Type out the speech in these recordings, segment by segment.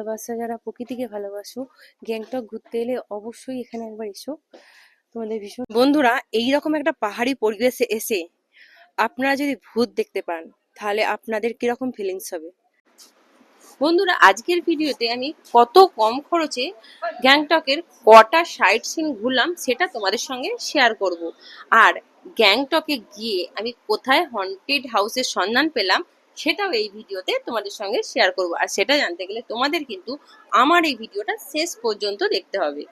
ভালোবাসা যারা প্রকৃতিকে ভালোবাসো, গ্যাংটক ঘুরতে এলে অবশ্যই এখানে একবার এসো। তোমাদের ভীষণ বন্ধুরা, এইরকম একটা পাহাড়ি পরিবেশে এসে আপনারা যদি ভূত দেখতে পান, তাহলে আপনাদের কীরকম ফিলিংস হবে? বন্ধুরা, আজকের ভিডিওতে আমি কত কম খরচে গ্যাংটকের কটা সাইট সিন ঘুরলাম সেটা তোমাদের সঙ্গে শেয়ার করব। আর গ্যাংটকে গিয়ে আমি কোথায় হন্টেড হাউসের সন্ধান পেলাম সেটাও এই ভিডিওতে তোমাদের সঙ্গে শেয়ার করব। আর সেটা জানতে গেলে তোমাদের কিন্তু আমার এই ভিডিওটা শেষ পর্যন্ত দেখতে হবে।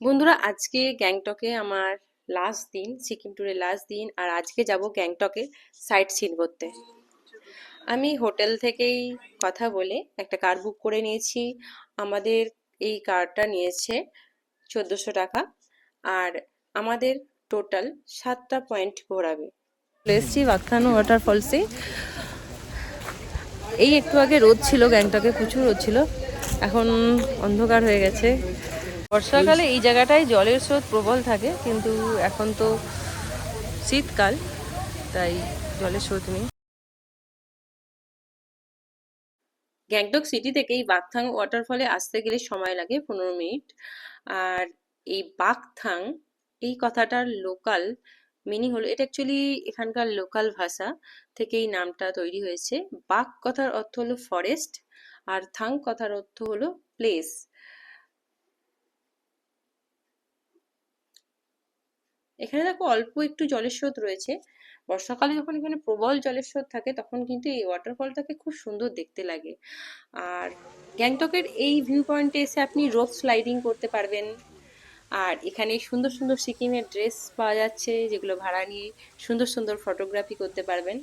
বন্ধুরা, আজকে গ্যাংটকে আমার লাস্ট দিন, সিকিম ট্যুরের লাস্ট দিন, আর আজকে যাব গ্যাংটকে সাইট সিন করতে। আমি হোটেল থেকেই কথা বলে একটা কার বুক করে নিয়েছি। আমাদের এই কারটা নিয়েছে চোদ্দোশো টাকা। আর আমাদের টোটাল সাতটা পয়েন্ট ঘোরাবে। এসছি বাগথানো ওয়াটারফলসে এই একটু আগে রোদ ছিল গ্যাংটকে প্রচুর রোদ ছিল। এখন অন্ধকার হয়ে গেছে। বর্ষাকালে এই জায়গাটায় জলের স্রোত প্রবল থাকে কিন্তু এখন তো শীতকাল তাই জলের স্রোত নেই। গ্যাংটক সিটি থেকে এই বাগথাং ওয়াটারফলে আসতে গেলে সময় লাগে পনেরো মিনিট। আর এই বাগথাং এই কথাটার লোকাল মিনিং হলো, এটা অ্যাকচুয়ালি এখানকার লোকাল ভাষা থেকে এই নামটা তৈরি হয়েছে। বাক কথার অর্থ হলো ফরেস্ট আর থাং কথার অর্থ হলো প্লেস এখানে দেখো অল্প একটু জলের স্রোত রয়েছে। বর্ষাকালে যখন এখানে প্রবল জলের স্রোত থাকে, তখন কিন্তু এই ওয়াটারফলটাকে খুব সুন্দর দেখতে লাগে। আর গ্যাংটকের এই ভিউ পয়েন্টে এসে আপনি রোপ স্লাইডিং করতে পারবেন। আর এখানে সুন্দর সুন্দর সিকিমের ড্রেস পাওয়া যাচ্ছে, যেগুলো ভাড়া নিয়ে সুন্দর সুন্দর ফটোগ্রাফি করতে পারবেন।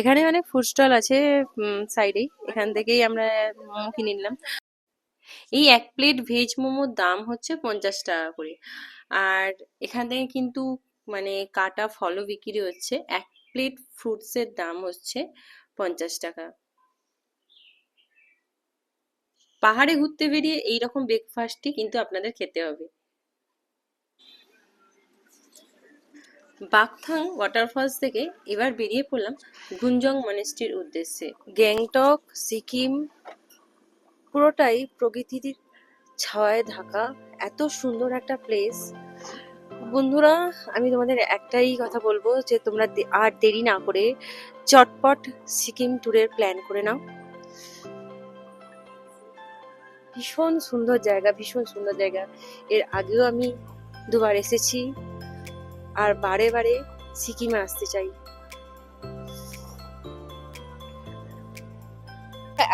এখানে অনেক ফুড স্টল আছে সাইডেই এখান থেকেই আমরা মোমো কিনে নিলাম। এই এক প্লেট ভেজ মোমোর দাম হচ্ছে পঞ্চাশ টাকা করে। আর এখান থেকে কিন্তু মানে কাটা ফলও বিক্রি হচ্ছে। এক প্লেট ফ্রুটসের দাম হচ্ছে পঞ্চাশ টাকা। পাহাড়ে ঘুরতে বেরিয়ে এইরকম ব্রেকফাস্টই কিন্তু আপনাদের খেতে হবে। বাগথাং ওয়াটারফলস থেকে এবার বেরিয়ে পড়লাম গুঞ্জং মনেস্ট্রির উদ্দেশ্যে। গ্যাংটক, সিকিম, পুরোটাই প্রকৃতির ছায়ায় ঢাকা। এত সুন্দর একটা প্লেস বন্ধুরা, আমি তোমাদের একটাই কথা বলব যে তোমরা আর দেরি না করে চটপট সিকিম ট্যুরের প্ল্যান করে নাও। ভীষণ সুন্দর জায়গা, ভীষণ সুন্দর জায়গা। এর আগেও আমি দুবার এসেছি আর বারে বারে সিকিমে আসতে চাই।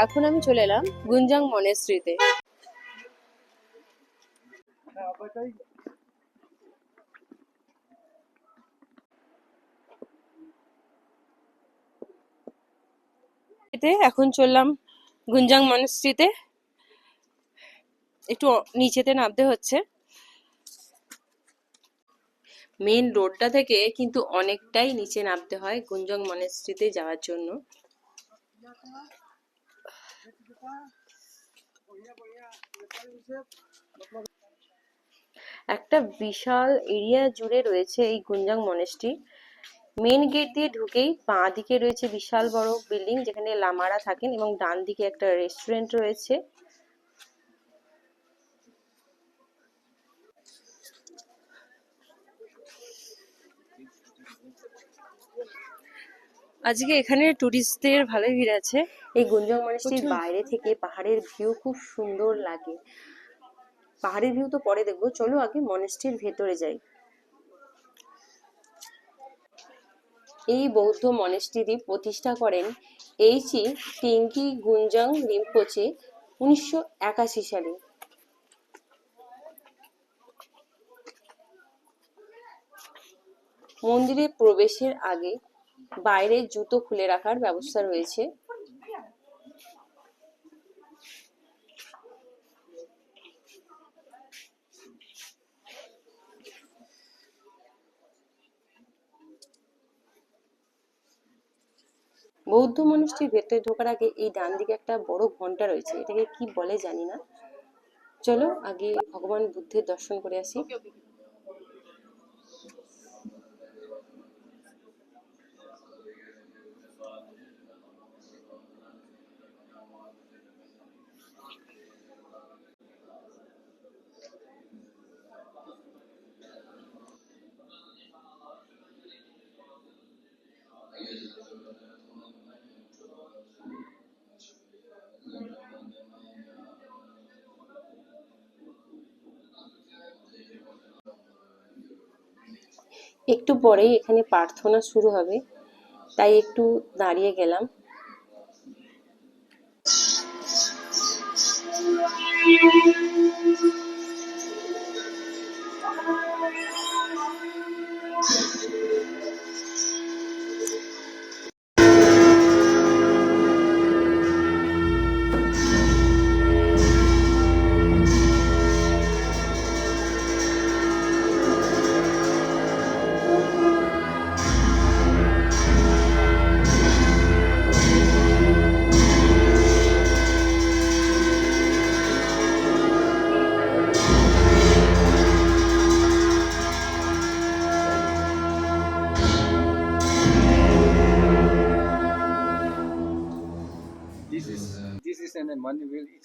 এখন আমি চলে এলাম গুঞ্জাং মনেশ্রীতে। এখন চললাম গুঞ্জাং মনেস্ট্রিতে একটু নিচেতে নামতে হচ্ছে। মেন রোডটা থেকে কিন্তু অনেকটাই নিচে নামতে হয় গুঞ্জং মনেস্ট্রিতে যাওয়ার জন্য। একটা বিশাল এরিয়া জুড়ে রয়েছে এই গুঞ্জাং মনেস্ট্রি মেন গেট দিয়ে ঢুকেই বাঁ দিকে রয়েছে বিশাল বড় বিল্ডিং যেখানে লামারা থাকেন এবং ডান দিকে একটা রেস্টুরেন্ট রয়েছে। আজকে এখানে টুরিস্টদের ভালোই ভিড় আছে। এই গুঞ্জং মনেস্ট্রির বাইরে থেকে পাহাড়ের ভিউ খুব সুন্দর লাগে। পাহাড়ের ভিউ তো পরে দেখব। চলো আগে মনেস্ট্রির ভেতরে যাই। এই বৌদ্ধ মনেস্ট্রি প্রতিষ্ঠা করেন এইচি টিঙ্কি গুঞ্জং রিম্পোচে উনিশশো একাশি সালে। মন্দিরে প্রবেশের আগে বাইরে জুতো খুলে রাখার ব্যবস্থা রয়েছে। বৌদ্ধ মনস্ট্রির ভেতরে ঢোকার আগে এই ডান দিকে একটা বড় ঘণ্টা রয়েছে। এটাকে কি বলে জানি না। চলো আগে ভগবান বুদ্ধের দর্শন করে আসি। একটু পরেই এখানে প্রার্থনা শুরু হবে তাই একটু দাঁড়িয়ে গেলাম।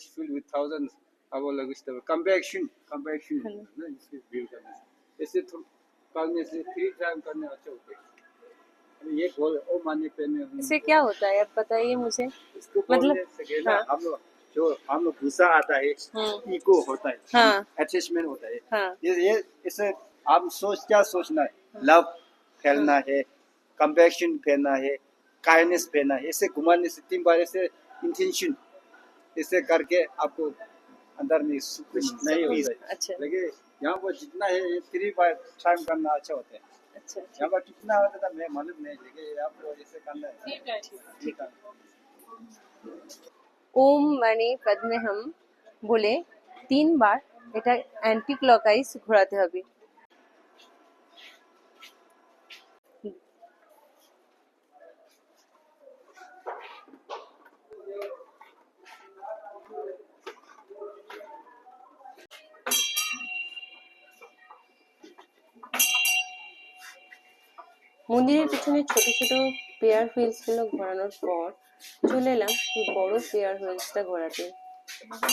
It's filled with thousands of अलग इस तरह compaction compaction ना इसके wheel करने से ऐसे थो- करने से थ्री टाइम करने अच्छे होते हैं। ये गोल ओ माने पहने इससे क्या होता है आप बताइए मुझे। इसको मतलब- हाँ। हम लोग जो हम लोग गुस्सा आता है हम्म। इको होता है हाँ। अटैचमेंट होता है। हाँ। ये ये इसे हम सोच क्या सोचना है? लव फैलना है। कंपैशन फैलना है काइंडनेस फैलना है ऐसे घुमाने से तीन बार ऐसे इंटेंशन ऐसे करके आपको अंदर में सुकून नहीं होता है अच्छा लेकिन यहाँ पर जितना है ये थ्री बार टाइम करना अच्छा होता है अच्छा यहाँ पर कितना होता था मैं मालूम नहीं लेकिन आपको ऐसे करना है ठीक है ওম মানে পদ্মে হাম বলে তিনবার এটা অ্যান্টি ক্লকওয়াইজ ঘোরাতে হবে মন্দিরের পিছনে ছোট ছোট পেয়ার হুইলসগুলো ঘোরানোর পর চলে এলাম বড় পেয়ার হুইলসটা ঘোরাতে।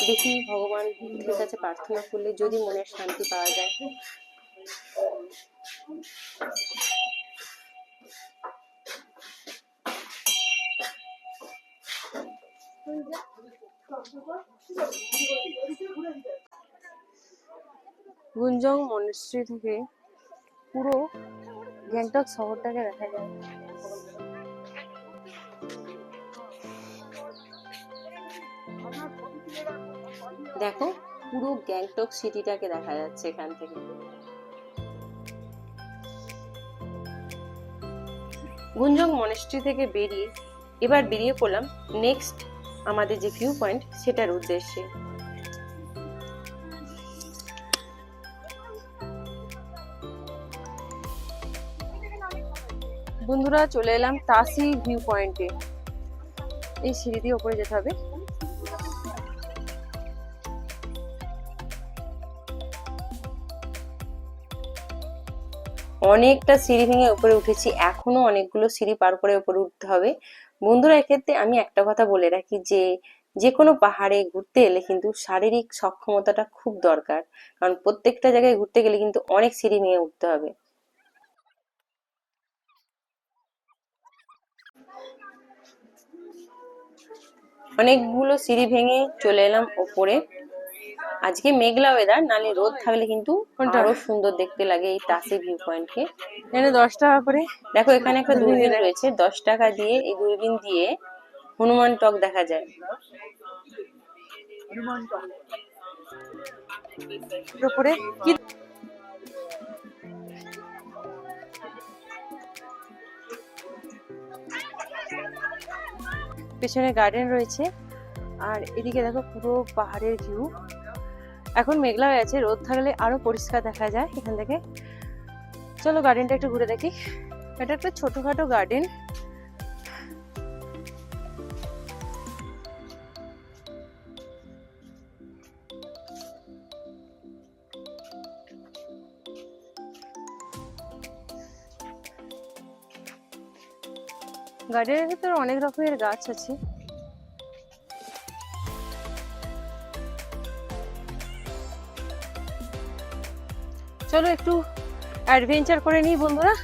দেখি ভগবানের কাছে প্রার্থনা করলে যদি মনের শান্তি পাওয়া যায়। গুঞ্জং মনেস্ট্রি থেকে পুরো গ্যাংটক শহরটাকে দেখা যায়। দেখো, পুরো গ্যাংটক সিটিটাকে দেখা যাচ্ছে এখান থেকে। গুঞ্জং মনেস্ট্রি থেকে বেরিয়ে এবার বেরিয়ে পড়লাম নেক্সট আমাদের যে ভিউ পয়েন্ট সেটার উদ্দেশ্যে। বন্ধুরা চলে এলাম তাসি ভিউ পয়েন্টে। এই সিঁড়ি দিয়ে ওপরে যেতে হবে। অনেকটা সিঁড়ি ভেঙে উপরে উঠেছি। এখনও অনেকগুলো সিঁড়ি পার করে উপরে উঠতে হবে। বন্ধুরা, এক্ষেত্রে আমি একটা কথা বলে রাখি যে যে কোনো পাহাড়ে ঘুরতে এলে কিন্তু শারীরিক সক্ষমতাটা খুব দরকার। কারণ প্রত্যেকটা জায়গায় ঘুরতে গেলে কিন্তু অনেক সিঁড়ি ভেঙে উঠতে হবে। অনেকগুলো সিঁড়ি ভেঙে চলে এলাম ওপরে। আজকে মেঘলা ওয়েদার নালে রোদ থাকলে কিন্তু আরও সুন্দর দেখতে লাগে এই তাসি ভিউ পয়েন্টকে এখানে দশ টাকা করে। দেখো এখানে একটা দূরবীন রয়েছে। দশ টাকা দিয়ে এই দূরবীন দিয়ে হনুমান টক দেখা যায়। উপরে কি পেছনে গার্ডেন রয়েছে। আর এদিকে দেখো পুরো পাহাড়ের ভিউ এখন মেঘলা হয়ে আছে, রোদ থাকলে আরও পরিষ্কার দেখা যায় এখান থেকে। চলো গার্ডেনটা একটু ঘুরে দেখি। এটা একটা ছোটখাটো গার্ডেন গার্ডেনের ভিতরে অনেক রকমের গাছ আছে। চলো একটু অ্যাডভেঞ্চার করে নিই বন্ধুরা।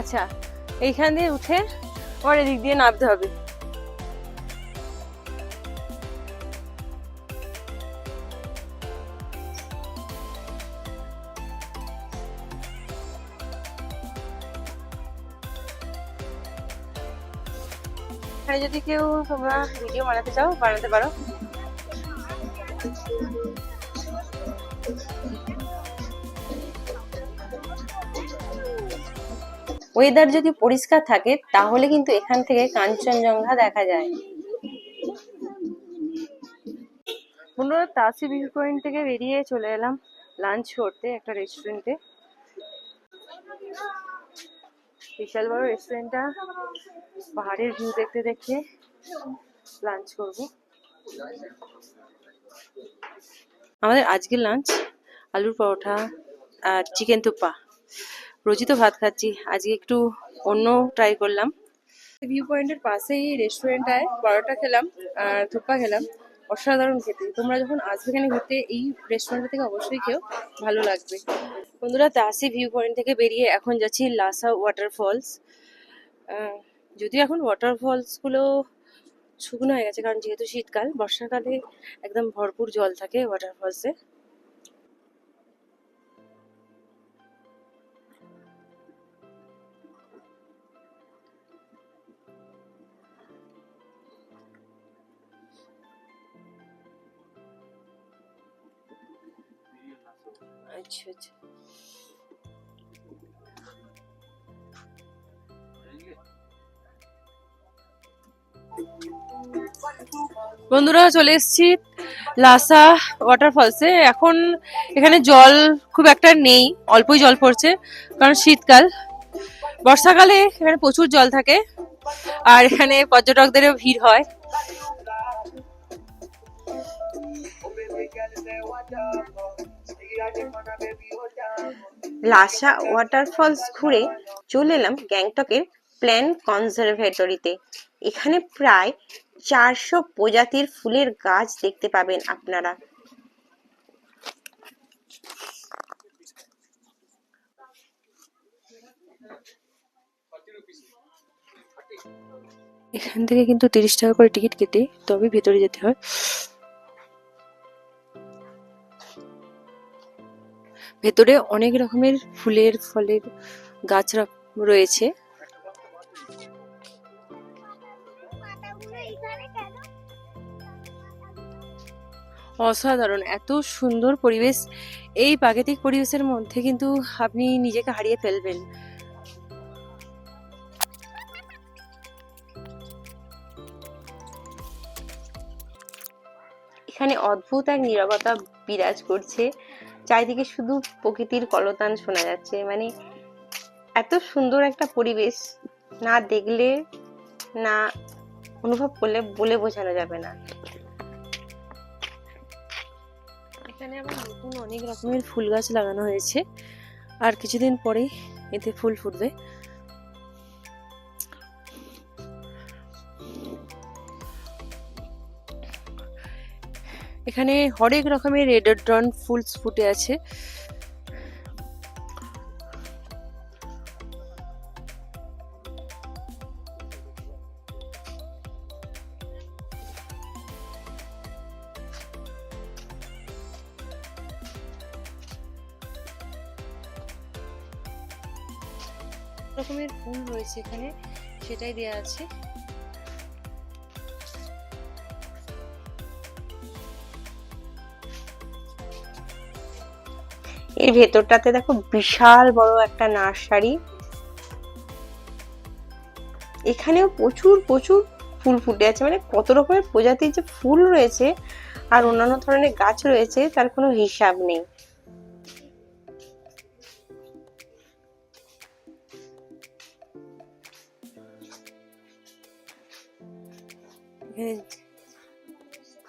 আচ্ছা এইখান দিয়ে উঠে আবার এদিক দিয়ে নামতে হবে। এখানে যদি কেউ তোমরা ভিডিও বানাতে চাও, বানাতে পারো। ওয়েদার যদি পরিষ্কার থাকে, তাহলে কিন্তু এখান থেকে কাঞ্চনজঙ্ঘা দেখা যায়। বন্ধুরা, তাসি ভিউ পয়েন্ট থেকে বেরিয়ে চলে এলাম লাঞ্চ করতে, একটা রেস্টুরেন্টে বিশাল বড় রেস্টুরেন্টটা পাহাড়ের ভিউ দেখতে দেখতে লাঞ্চ করব। আমাদের আজকের লাঞ্চ আলুর পরোটা আর চিকেন তুপ্পা রোজই তো ভাত খাচ্ছি, আজকে একটু অন্য ট্রাই করলাম। ভিউ পয়েন্টের পাশেই রেস্টুরেন্টটায় পরোটা খেলাম আর থুপ্পা খেলাম। অসাধারণ খেতে। তোমরা যখন আসবে এখানে ঘুরতে, এই রেস্টুরেন্ট থেকে অবশ্যই খেও, ভালো লাগবে। বন্ধুরা তাসি ভিউ পয়েন্ট থেকে বেরিয়ে এখন যাচ্ছি লাসা ওয়াটারফলস যদিও এখন ওয়াটারফলসগুলো শুকনো হয়ে গেছে, কারণ যেহেতু শীতকাল, বর্ষাকালে একদম ভরপুর জল থাকে ওয়াটারফলসে আচ্ছা আচ্ছা। বন্ধুরা চলে এসেছি লাসা ওয়াটারফলসে। এখন এখানে জল খুব একটা নেই, অল্পই জল পড়ছে, কারণ শীতকাল। বর্ষাকালে এখানে প্রচুর জল থাকে, আর এখানে পর্যটকদেরও ভিড় হয়। লাসা ওয়াটারফলস ঘুরে চলে এলাম গ্যাংটকের প্ল্যান কনজারভেটরিতে। এখানে প্রায় চারশো প্রজাতির ফুলের গাছ দেখতে পাবেন আপনারা। এখান থেকে কিন্তু তিরিশ টাকা করে টিকিট কেটে তবে ভেতরে যেতে হয়। ভেতরে অনেক রকমের ফুলের ফলের গাছ রয়েছে। অসাধারণ, এত সুন্দর পরিবেশ। এই প্রাকৃতিক পরিবেশের মধ্যে কিন্তু আপনি নিজেকে হারিয়ে ফেলবেন। এখানে অদ্ভুত এক নীরবতা বিরাজ করছে। চারিদিকে শুধু প্রকৃতির কলতান শোনা যাচ্ছে। মানে এত সুন্দর একটা পরিবেশ না দেখলে, না অনুভব করলে বলে বোঝানো যাবে না। এখানে আবার নতুন অনেক রকমের ফুল গাছ লাগানো হয়েছে। আর কিছুদিন পরেই এতে ফুল ফুটবে। এখানে হরেক রকমের রেডোড্রন ফুলস ফুটে আছে। রয়েছে এখানে, সেটাই দেয়া আছে। এর ভেতরটাতে দেখো বিশাল বড় একটা নার্সারি। এখানেও প্রচুর প্রচুর ফুল ফুটে আছে। মানে কত রকমের প্রজাতির যে ফুল রয়েছে আর অন্যান্য ধরনের গাছ রয়েছে, তার কোনো হিসাব নেই।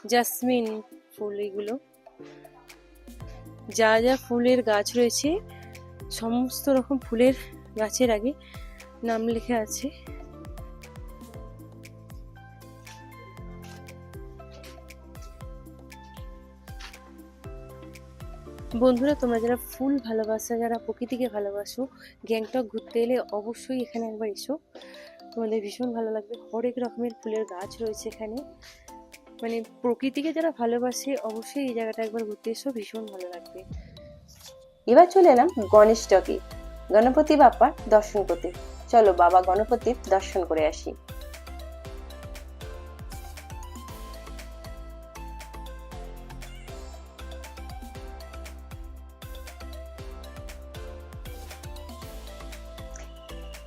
জাসমিন ফুল এগুলো। যা যা ফুলের গাছ রয়েছে, সমস্ত রকম ফুলের গাছের আগে নাম লেখা আছে। বন্ধুরা, তোমরা যারা ফুল ভালোবাসা, যারা প্রকৃতিকে ভালোবাসো, গ্যাংটক ঘুরতে এলে অবশ্যই এখানে একবার এসো। তোমাদের ভীষণ ভালো লাগবে। হরেক রকমের ফুলের গাছ রয়েছে এখানে। মানে প্রকৃতিকে যারা ভালোবাসে, অবশ্যই এই জায়গাটা একবার ঘুরতে এসো, ভীষণ ভালো লাগবে। এবার চলে এলাম গণেশ টকে গণপতি বাপ্পার দর্শন করতে। চলো বাবা গণপতির দর্শন করে আসি।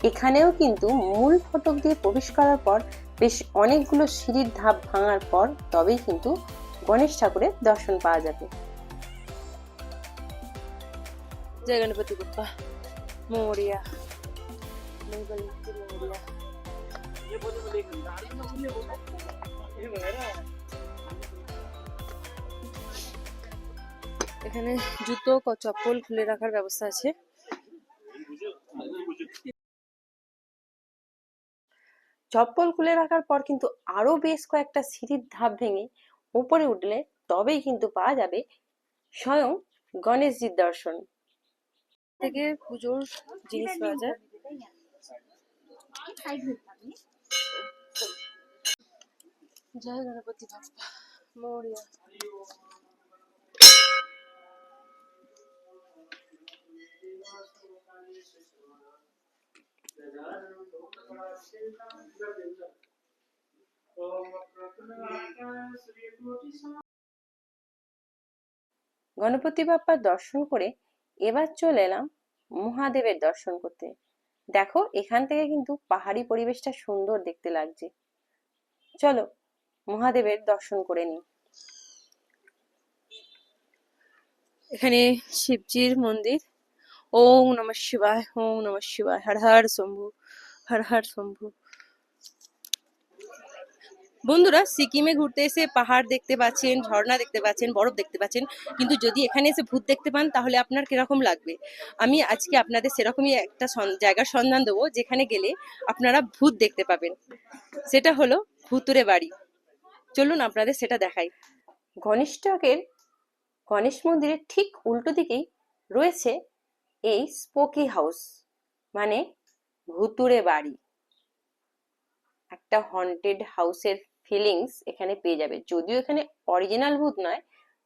এখানেও কিন্তু মূল ফটক দিয়ে প্রবেশ করার পর বেশ অনেকগুলো সিঁড়ির ধাপ ভাঙার পর তবেই কিন্তু গণেশ ঠাকুরের দর্শন পাওয়া যাবে। জয় গণপতি মোরিয়া এখানে জুতো চপ্পল খুলে রাখার ব্যবস্থা আছে। চপ্পল খুলে রাখার পর কিন্তু আরও বেশ কয়েকটা সিঁড়ির ধাপ ভেঙে উপরে উঠলে তবেই কিন্তু পাওয়া যাবে স্বয়ং গণেশজির দর্শন। থেকে পুজোর জিনিস পাওয়া যায়। জয় গণপতি বাপ্পা, মোরিয়া। গণপতি বাপ্পার দর্শন করে এবার চলে এলাম মহাদেবের দর্শন করতে। দেখো, এখান থেকে কিন্তু পাহাড়ি পরিবেশটা সুন্দর দেখতে লাগছে। চলো, মহাদেবের দর্শন করে নিই। এখানে শিবজির মন্দির। ওম নম শিবায়, ওম নম শিবায়, হর হর শম্ভু। হর হর শম্ভু। বন্ধুরা, সিকিমে ঘুরতে এসে পাহাড় দেখতে পাচ্ছেন, ঝর্ণা দেখতে পাচ্ছেন, বরফ দেখতে পাচ্ছেন, কিন্তু যদি এখানে এসে ভূত দেখতে পান, তাহলে আপনার কীরকম লাগবে? আমি আজকে আপনাদের সেরকমই একটা জায়গার সন্ধান দেবো, যেখানে গেলে আপনারা ভূত দেখতে পাবেন। সেটা হলো ভূতুরে বাড়ি। চলুন আপনাদের সেটা দেখাই। গণেশ টকের গণেশ মন্দিরের ঠিক উল্টো দিকেই রয়েছে এই স্পোকি হাউস। মানে ভুতুরে বাড়ি। একটা হন্টেড হাউসের ফিলিংস এখানে পেয়ে যাবে। যদিও এখানে অরিজিনাল ভূত নয়,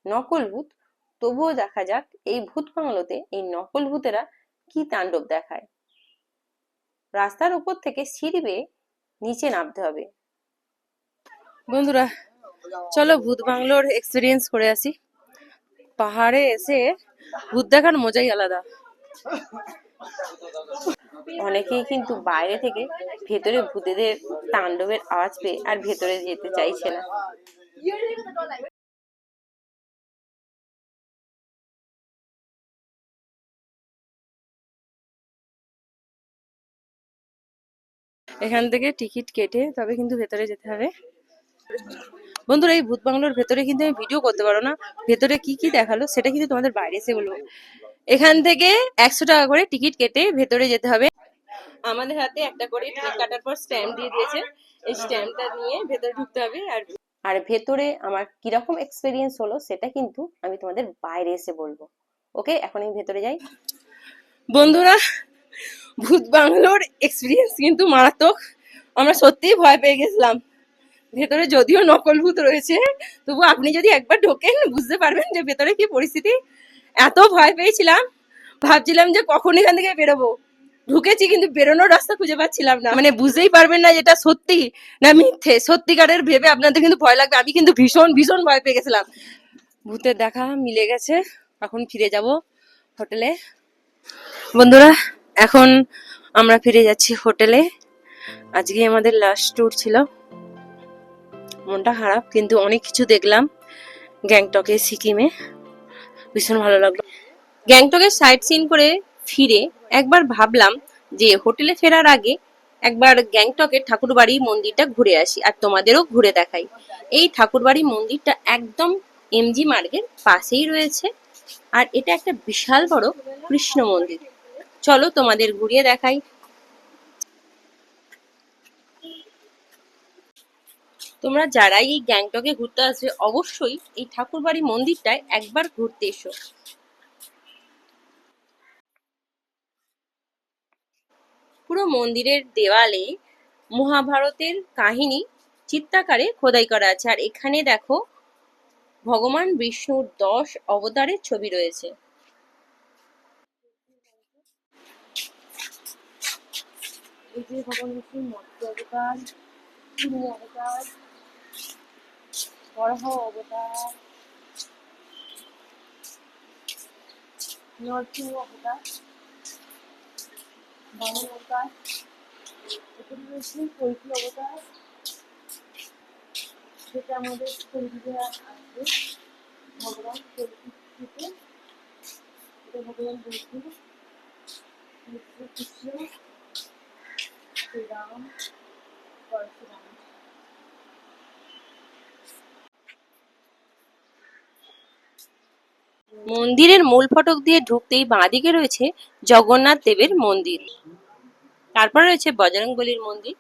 নকল ভূত, তবুও দেখা যাক এই ভূত বাংলোতে এই নকল ভূতেরা কি তাণ্ডব দেখায়। রাস্তার উপর থেকে সিঁড়ি বেয়ে নিচে নামতে হবে। বন্ধুরা, চলো ভূত বাংলোর এক্সপিরিয়েন্স করে আসি। পাহাড়ে এসে ভূত দেখার মজাই আলাদা। অনেকেই কিন্তু বাইরে থেকে ভেতরে ভূতেদের তাণ্ডবের আওয়াজ পেয়ে আর ভেতরে যেতে চাইছে না। এখান থেকে টিকিট কেটে তবে কিন্তু ভেতরে যেতে হবে। বন্ধুরা, এই ভূত বাংলোর ভেতরে কিন্তু আমি ভিডিও করতে পারো না। ভেতরে কি কি দেখাল সেটা কিন্তু তোমাদের বাইরে এসে বলব। এখান থেকে একশো টাকা করে টিকিট কেটে ভেতরে যেতে হবে। আমাদের হাতে একটা করে টিকিট কাটার পর স্ট্যাম্প দিয়ে দিয়েছে। এই স্ট্যাম্পটা নিয়ে ভেতরে ঢুকতে হবে আর আর ভেতরে আমার কীরকম এক্সপিরিয়েন্স হলো সেটা কিন্তু আমি তোমাদের বাইরে এসে বলব। ওকে এখন আমি ভেতরে যাই। বন্ধুরা ভূত বাংলোর এক্সপিরিয়েন্স কিন্তু মারাত্মক। আমরা সত্যিই ভয় পেয়ে গেছিলাম। ভেতরে যদিও নকল ভূত রয়েছে তবু আপনি যদি একবার ঢোকেন বুঝতে পারবেন যে ভেতরে কি পরিস্থিতি। এত ভয় পেয়েছিলাম, ভাবছিলাম যে কখন এখান থেকে বেরোবো। ঢুকেছি কিন্তু বেরোনোর রাস্তা খুঁজে পাচ্ছিলাম না। মানে বুঝতেই পারবেন না যেটা সত্যি না মিথ্যে। সত্যিকারের ভেবে আপনাদের কিন্তু ভয় লাগবে। আমি কিন্তু ভীষণ ভীষণ ভয় পেয়ে গেছিলাম। ভূতের দেখা মিলে গেছে। এখন ফিরে যাব হোটেলে। বন্ধুরা, এখন আমরা ফিরে যাচ্ছি হোটেলে। আজকে আমাদের লাস্ট ট্যুর ছিল। মনটা খারাপ, কিন্তু অনেক কিছু দেখলাম। গ্যাংটকে, সিকিমে। ভীষণ ভালো লাগল। গ্যাংটকে সাইট সিন করে ফিরে একবার ভাবলাম যে হোটেলে ফেরার আগে একবার গ্যাংটকের ঠাকুরবাড়ি মন্দিরটা ঘুরে আসি আর তোমাদেরও ঘুরে দেখাই। এই ঠাকুরবাড়ি মন্দিরটা একদম এমজি মার্গের পাশেই রয়েছে আর এটা একটা বিশাল বড় কৃষ্ণ মন্দির। চলো তোমাদের ঘুরিয়ে দেখাই। তোমরা যারাই এই গ্যাংটকে ঘুরতে আসবে, অবশ্যই এই ঠাকুরবাড়ি মন্দিরটায় একবার ঘুরতে এসো। পুরো মন্দিরের দেওয়ালে মহাভারতের কাহিনী চিত্রাকারে খোদাই করা আছে। আর এখানে দেখো, ভগবান বিষ্ণুর দশ অবতারের ছবি রয়েছে। ভগবান বিষ্ণুর মৎস্য অবতার অবতার। বরাহ অবতার। নরসিংহ অবতার। বামন অবতার। এখানে রয়েছে কৈফি অবতার। সেটা আমাদের কলিযুগে আসবে। ভগবান কৈফি থেকে এটা ভগবান বৈষ্ণু কৃষ্ণ। শ্রীরাম। পরশুরাম। মন্দিরের মূল ফটক দিয়ে ঢুকতেই বাঁদিকে রয়েছে জগন্নাথ দেবের মন্দির। তারপর রয়েছে বজরংবলীর মন্দির।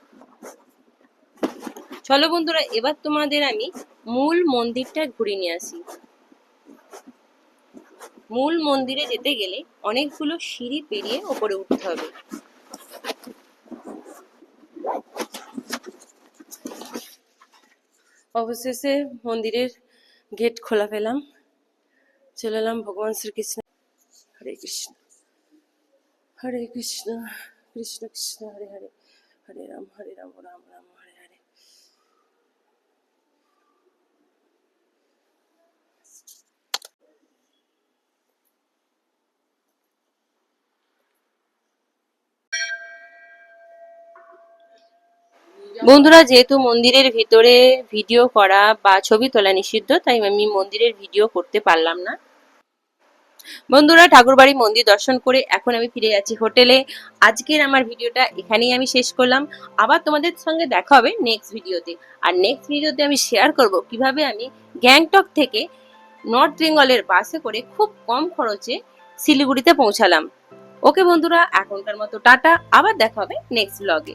চলো বন্ধুরা, এবার তোমাদের আমি মূল মন্দিরটা ঘুরে নিয়ে আসি। মূল মন্দিরে যেতে গেলে অনেকগুলো সিঁড়ি পেরিয়ে ওপরে উঠতে হবে। অবশেষে মন্দিরের গেট খোলা পেলাম। চলে ভগবান শ্রীকৃষ্ণ হরে কৃষ্ণ হরে কৃষ্ণ কৃষ্ণ কৃষ্ণ হরে হরে হরে রাম হরে রাম রাম রাম হরে হরে বন্ধুরা, যেহেতু মন্দিরের ভিতরে ভিডিও করা বা ছবি তোলা নিষিদ্ধ, তাই আমি মন্দিরের ভিডিও করতে পারলাম না। বন্ধুরা, ঠাকুরবাড়ি মন্দির দর্শন করে এখন আমি ফিরে যাচ্ছি হোটেলে। আজকের আমার ভিডিওটা এখানেই আমি শেষ করলাম। আবার তোমাদের সঙ্গে দেখা হবে নেক্সট ভিডিওতে। আর নেক্সট ভিডিওতে আমি শেয়ার করব কীভাবে আমি গ্যাংটক থেকে নর্থ বেঙ্গলের বাসে করে খুব কম খরচে শিলিগুড়িতে পৌঁছালাম। ওকে বন্ধুরা, এখনকার মতো টাটা। আবার দেখা হবে নেক্সট ব্লগে